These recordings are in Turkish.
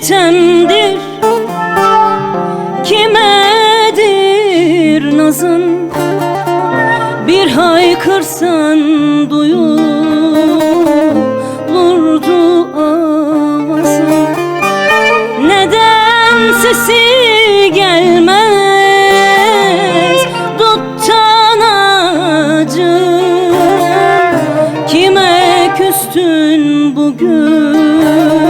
sitemdir Kimedir nazın? Bir haykırsan duyulurdu avazın Neden sesi gelmez? Duttan acı. Kime küstün bugün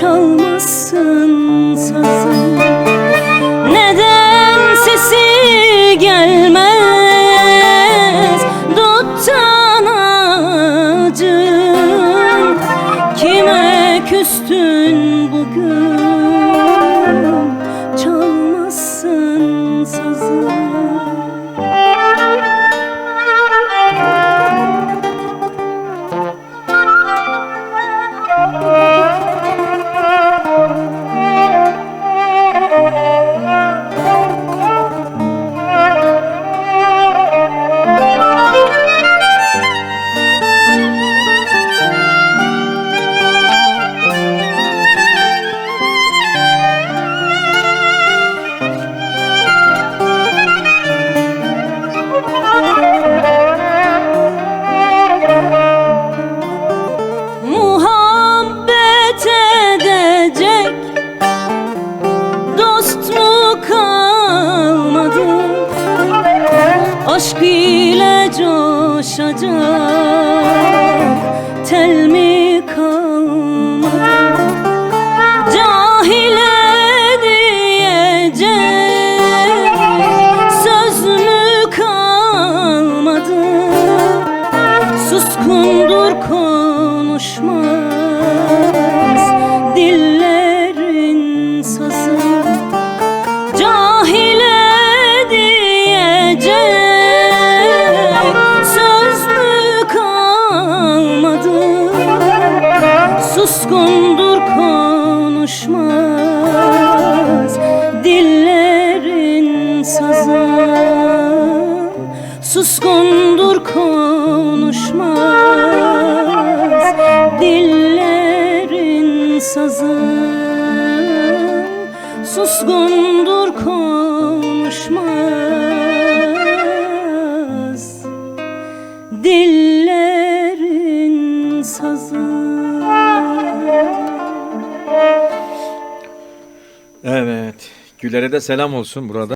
Çalmasın sazın Neden sesi gelmez? Duttan acın. Kime küstün bugün Aşk ile coşacak tel mi kalmadı Cahile diyecek söz mü kalmadı? Suskundur konuşmaz Suskundur konuşmaz dillerin sazı Suskundur konuşmaz dillerin sazı Suskundur konuşmaz Güler'e de selam olsun burada.